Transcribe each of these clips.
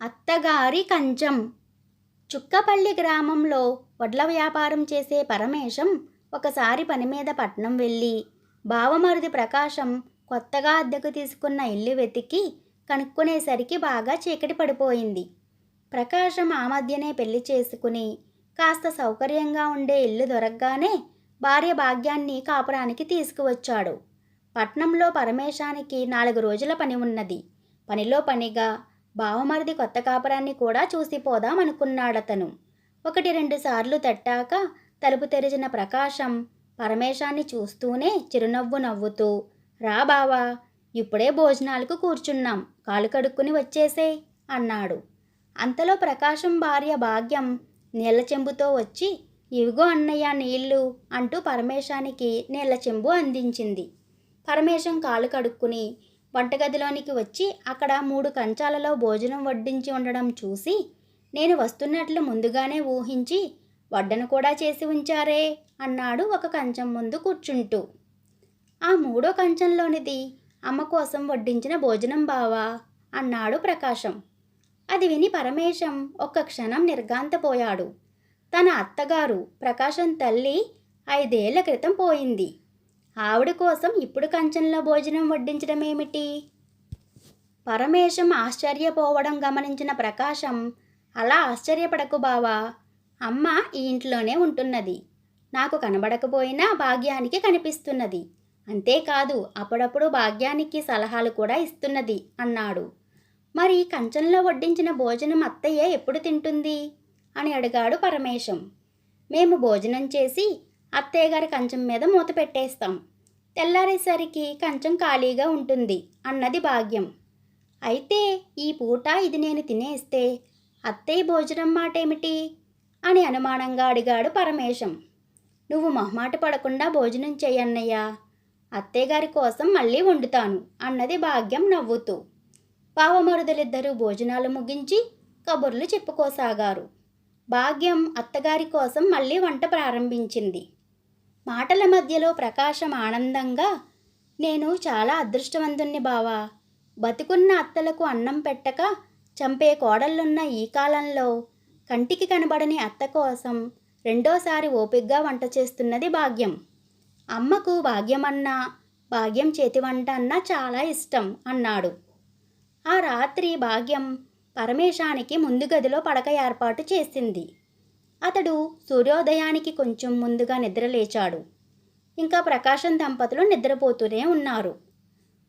అత్తగారి కంచం. చుక్కపల్లి గ్రామంలో వడ్ల వ్యాపారం చేసే పరమేశం ఒకసారి పని మీద పట్నం వెళ్ళి బావమరుది ప్రకాశం కొత్తగా అద్దెకు తీసుకున్న ఇల్లు వెతికి కనుక్కునేసరికి బాగా చీకటి పడిపోయింది. ప్రకాశం ఆ మధ్యనే పెళ్ళి చేసుకుని కాస్త సౌకర్యంగా ఉండే ఇల్లు దొరకగానే భార్య భాగ్యాన్ని కాపురానికి తీసుకువచ్చాడు. పట్నంలో పరమేశానికి నాలుగు రోజుల పని ఉన్నది. పనిలో పనిగా బావమరిది కొత్త కాపురాన్ని కూడా చూసిపోదాం అనుకున్నాడతను. ఒకటి రెండు సార్లు తట్టాక తలుపు తెరిచిన ప్రకాశం పరమేశాన్ని చూస్తూనే చిరునవ్వు నవ్వుతూ రా బావా ఇప్పుడే భోజనాలకు కూర్చున్నాం కాలు కడుక్కుని వచ్చేసే అన్నాడు. అంతలో ప్రకాశం భార్య భాగ్యం నీళ్ళ చెంబుతో వచ్చి ఇవిగో అన్నయ్య నీళ్ళు అంటూ పరమేశానికి నీళ్ళ చెంబు అందించింది. పరమేశం కాలు కడుక్కుని వంటగదిలోనికి వచ్చి అక్కడ మూడు కంచాలలో భోజనం వడ్డించి ఉండడం చూసి నేను వస్తున్నట్లు ముందుగానే ఊహించి వడ్డను కూడా చేసి ఉంచారే అన్నాడు ఒక కంచం ముందు కూర్చుంటూ. ఆ మూడో కంచంలోనిది అమ్మ కోసం వడ్డించిన భోజనం బావా అన్నాడు ప్రకాశం. అది విని పరమేశం ఒక్క క్షణం నిర్గాంతపోయాడు తన అత్తగారు ప్రకాశం తల్లి ఐదేళ్ళ క్రితం పోయింది. ఆవిడ కోసం ఇప్పుడు కంచంలో భోజనం వడ్డించడం ఏమిటి పరమేశం ఆశ్చర్యపోవడం గమనించిన ప్రకాశం అలా ఆశ్చర్యపడకు బావా అమ్మ ఈ ఇంట్లోనే ఉంటున్నది. నాకు కనబడకపోయినా భాగ్యానికి కనిపిస్తున్నది. అంతేకాదు అప్పుడప్పుడు భాగ్యానికి సలహాలు కూడా ఇస్తున్నది అన్నాడు. మరి కంచంలో వడ్డించిన భోజనం అత్తయ్య ఎప్పుడు తింటుంది? అని అడిగాడు పరమేశం. మేము భోజనం చేసి అత్తయ్య గారి కంచం మీద మూత పెట్టేస్తాం. తెల్లారేసరికి కంచం ఖాళీగా ఉంటుంది అన్నది భాగ్యం. అయితే ఈ పూట ఇది నేను తినేస్తే అత్తయ్య భోజనం మాటేమిటి? అని అనుమానంగా అడిగాడు పరమేశం. నువ్వు మొహమాట పడకుండా భోజనం చేయన్నయ్యా. అత్తయ్యగారి కోసం మళ్ళీ వండుతాను అన్నది భాగ్యం నవ్వుతూ. పావమరుదలిద్దరూ భోజనాలు ముగించి కబుర్లు చెప్పుకోసాగారు. భాగ్యం అత్తగారి కోసం మళ్ళీ వంట ప్రారంభించింది. మాటల మధ్యలో ప్రకాశం ఆనందంగా నేను చాలా అదృష్టవంతుణ్ణి బావా. బతికున్న అత్తలకు అన్నం పెట్టక చంపే కోడళ్ళున్న ఈ కాలంలో కంటికి కనబడని అత్త కోసం రెండోసారి ఓపిగ్గా వంట చేస్తున్నది భాగ్యం. అమ్మకు భాగ్యమన్నా భాగ్యం చేతి వంట అన్నా చాలా ఇష్టం అన్నాడు. ఆ రాత్రి భాగ్యం పరమేశానికి ముందు గదిలో పడక ఏర్పాటు చేసింది. అతడు సూర్యోదయానికి కొంచెం ముందుగా నిద్రలేచాడు ఇంకా ప్రకాశం దంపతులు నిద్రపోతూనే ఉన్నారు.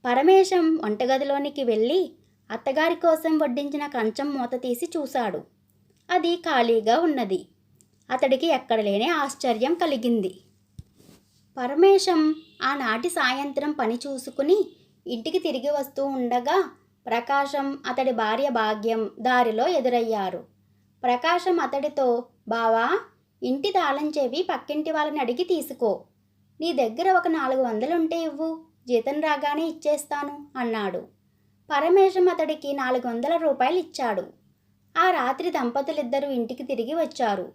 పరమేశం వంటగదిలోనికి వెళ్ళి అత్తగారి కోసం వడ్డించిన కంచం మూత తీసి చూశాడు. అది ఖాళీగా ఉన్నది. అతడికి ఎక్కడ లేని ఆశ్చర్యం కలిగింది. పరమేశం ఆనాటి సాయంత్రం పని చూసుకుని ఇంటికి తిరిగి వస్తూ ఉండగా ప్రకాశం అతడి భార్య భాగ్యం దారిలో ఎదురయ్యారు. ప్రకాశం అతడితో బావా ఇంటి తాళం చెవి పక్కింటి వాళ్ళని అడిగి తీసుకో. నీ దగ్గర ఒక నాలుగు వందలుంటే ఇవ్వు. జీతం రాగానే ఇచ్చేస్తాను అన్నాడు. పరమేశం అతడికి నాలుగు వందల రూపాయలు ఇచ్చాడు. ఆ రాత్రి దంపతులిద్దరూ ఇంటికి తిరిగి వచ్చారు.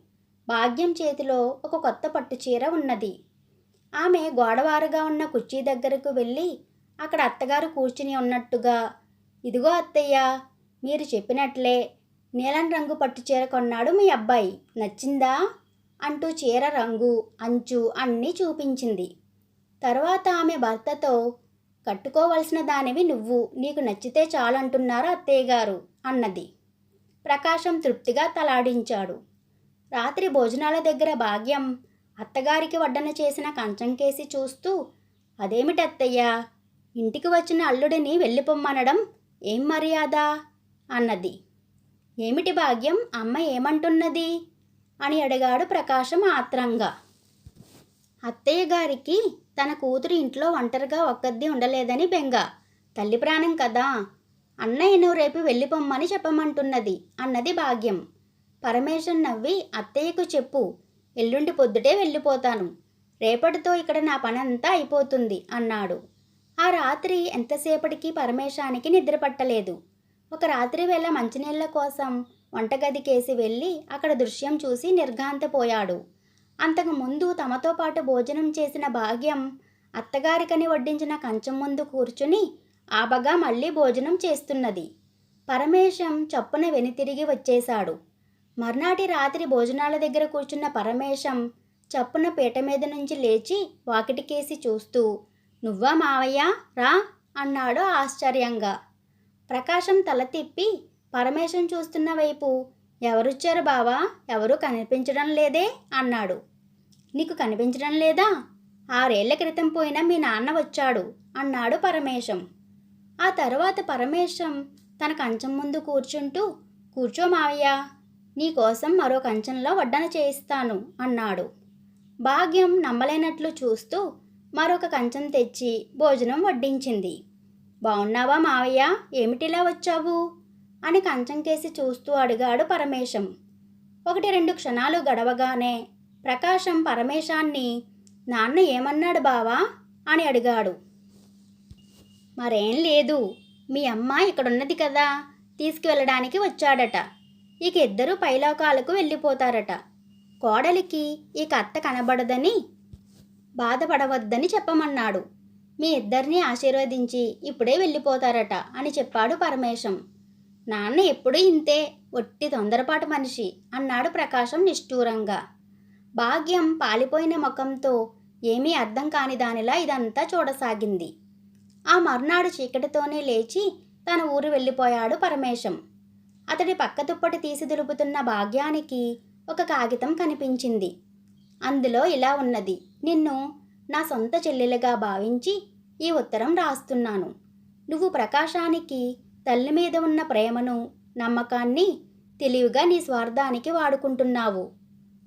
భాగ్యం చేతిలో ఒక కొత్త పట్టు చీర ఉన్నది. ఆమె గోడవారుగా ఉన్న కుర్చీ దగ్గరకు వెళ్ళి అక్కడ అత్తగారు కూర్చుని ఉన్నట్టుగా ఇదిగో అత్తయ్య మీరు చెప్పినట్లే నీలం రంగు పట్టు చీర కొన్నాడు మీ అబ్బాయి. నచ్చిందా? అంటూ చీర రంగు అంచు అన్నీ చూపించింది. తర్వాత ఆమె భర్తతో కట్టుకోవలసిన దానివి నువ్వు నీకు నచ్చితే చాలంటున్నారు అత్తయ్య గారు అన్నది. ప్రకాశం తృప్తిగా తలాడించాడు. రాత్రి భోజనాల దగ్గర భాగ్యం అత్తగారికి వడ్డన చేసిన కంచం కేసి చూస్తూ అదేమిటి అత్తయ్య? ఇంటికి వచ్చిన అల్లుడిని వెళ్ళిపోమ్మనడం ఏం మర్యాద? అన్నది. ఏమిటి భాగ్యం? అమ్మ ఏమంటున్నది? అని అడిగాడు ప్రకాశం ఆత్రంగా అత్తయ్య గారికి తన కూతురు ఇంట్లో ఒంటరిగా ఒక్కద్ది ఉండలేదని బెంగ. తల్లి ప్రాణం కదా. అన్నయ్యను రేపు వెళ్ళిపోమ్మని చెప్పమంటున్నది అన్నది భాగ్యం. పరమేశం నవ్వి అత్తయ్యకు చెప్పు ఎల్లుండి పొద్దుటే వెళ్ళిపోతాను. రేపటితో ఇక్కడ నా పనంతా అయిపోతుంది అన్నాడు. ఆ రాత్రి ఎంతసేపటికి పరమేశానికి నిద్ర పట్టలేదు. ఒక రాత్రి వేళ మంచినీళ్ళ కోసం వంటగదికేసి వెళ్ళి అక్కడ దృశ్యం చూసి నిర్ఘాంతపోయాడు. అంతకు ముందు తమతో పాటు భోజనం చేసిన భాగ్యం అత్తగారికని వడ్డించిన కంచం ముందు కూర్చుని ఆబగా మళ్ళీ భోజనం చేస్తున్నది. పరమేశం చప్పున వెనుతిరిగి వచ్చేశాడు. మర్నాటి రాత్రి భోజనాల దగ్గర కూర్చున్న పరమేశం చప్పున పీట మీద నుంచి లేచి వాకిటికేసి చూస్తూ నువ్వా మావయ్య? రా అన్నాడు ఆశ్చర్యంగా. ప్రకాశం తల తిప్పి పరమేశం చూస్తున్న వైపు ఎవరొచ్చారు బావా? ఎవరూ కనిపించడం లేదే? అన్నాడు. నీకు కనిపించడం లేదా? ఆరేళ్ళ క్రితం పోయిన మీ నాన్న వచ్చాడు అన్నాడు పరమేశం. ఆ తర్వాత పరమేశం తన కంచం ముందు కూర్చుంటూ కూర్చో మావయ్య నీకోసం మరో కంచంలో వడ్డన చేయిస్తాను అన్నాడు. భాగ్యం నమ్మలేనట్లు చూస్తూ మరొక కంచం తెచ్చి భోజనం వడ్డించింది. బాగున్నావా మావయ్య? ఏమిటిలా వచ్చావు? అని కంచం కేసి చూస్తూ అడిగాడు పరమేశం. ఒకటి రెండు క్షణాలు గడవగానే ప్రకాశం పరమేశాన్ని నాన్న ఏమన్నాడు బావా? అని అడిగాడు. మరేం లేదు మీ అమ్మ ఇక్కడున్నది కదా తీసుకువెళ్ళడానికి వచ్చాడట. ఇక ఇద్దరూ పైలోకాలకు వెళ్ళిపోతారట. కోడలికి ఇక అత్త కనబడదని బాధపడవద్దని చెప్పమన్నాడు. మీ ఇద్దరిని ఆశీర్వదించి ఇప్పుడే వెళ్ళిపోతారట అని చెప్పాడు పరమేశం. నాన్న ఎప్పుడూ ఇంతే ఒట్టి తొందరపాటు మనిషి అన్నాడు ప్రకాశం నిష్ఠూరంగా. భాగ్యం పాలిపోయిన ముఖంతో ఏమీ అర్థం కాని దానిలా ఇదంతా చూడసాగింది. ఆ మర్నాడు చీకటితోనే లేచి తన ఊరు వెళ్ళిపోయాడు పరమేశం. అతడి పక్క దుప్పటి తీసి దులుపుతున్న భాగ్యానికి ఒక కాగితం కనిపించింది. అందులో ఇలా ఉన్నది నిన్ను నా సొంత చెల్లెలుగా భావించి ఈ ఉత్తరం రాస్తున్నాను. నువ్వు ప్రకాశానికి తల్లి మీద ఉన్న ప్రేమను నమ్మకాన్ని తెలివిగా నీ స్వార్థానికి వాడుకుంటున్నావు.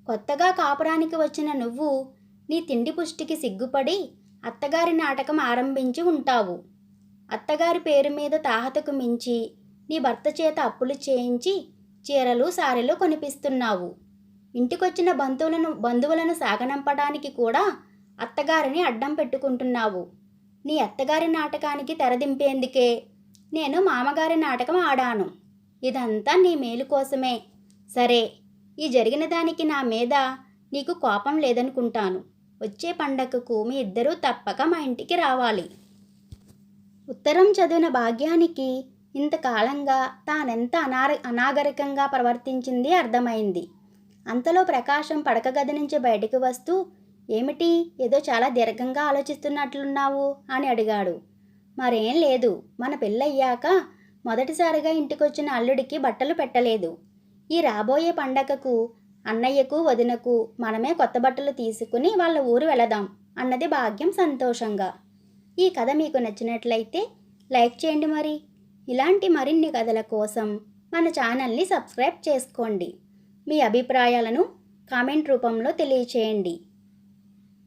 కొత్తగా కాపురానికి వచ్చిన నువ్వు నీ తిండి పుష్టికి సిగ్గుపడి అత్తగారి నాటకం ఆరంభించి ఉంటావు. అత్తగారి పేరు మీద తాహతకు మించి నీ భర్త చేత అప్పులు చేయించి చీరలు సారెలు కొనిపిస్తున్నావు. ఇంటికొచ్చిన బంధువులను బంధువులను సాగనంపడానికి కూడా అత్తగారిని అడ్డం పెట్టుకుంటున్నావు. నీ అత్తగారి నాటకానికి తెరదింపేందుకే నేను మామగారి నాటకం ఆడాను. ఇదంతా నీ మేలు కోసమే. సరే ఈ జరిగిన దానికి నా మీద నీకు కోపం లేదనుకుంటాను. వచ్చే పండగకు మీ ఇద్దరూ తప్పక మా ఇంటికి రావాలి. ఉత్తరం చదివిన భాగ్యానికి ఇంతకాలంగా తానెంత అనార అనాగరికంగా ప్రవర్తించింది అర్థమైంది. అంతలో ప్రకాశం పడక గది నుంచి బయటికి వస్తూ ఏమిటి? ఏదో చాలా దీర్ఘంగా ఆలోచిస్తున్నట్లున్నావు? అని అడిగాడు. మరేం లేదు. మన పెళ్ళయ్యాక మొదటిసారిగా ఇంటికొచ్చిన అల్లుడికి బట్టలు పెట్టలేదు. ఈ రాబోయే పండగకు అన్నయ్యకు వదినకు మనమే కొత్త బట్టలు తీసుకుని వాళ్ళ ఊరు వెళదాం అన్నది భాగ్యం సంతోషంగా. ఈ కథ మీకు నచ్చినట్లయితే లైక్ చేయండి మరి. ఇలాంటి మరిన్ని కథల కోసం మన ఛానల్ని సబ్స్క్రైబ్ చేసుకోండి. మీ అభిప్రాయాలను కామెంట్ రూపంలో తెలియచేయండి.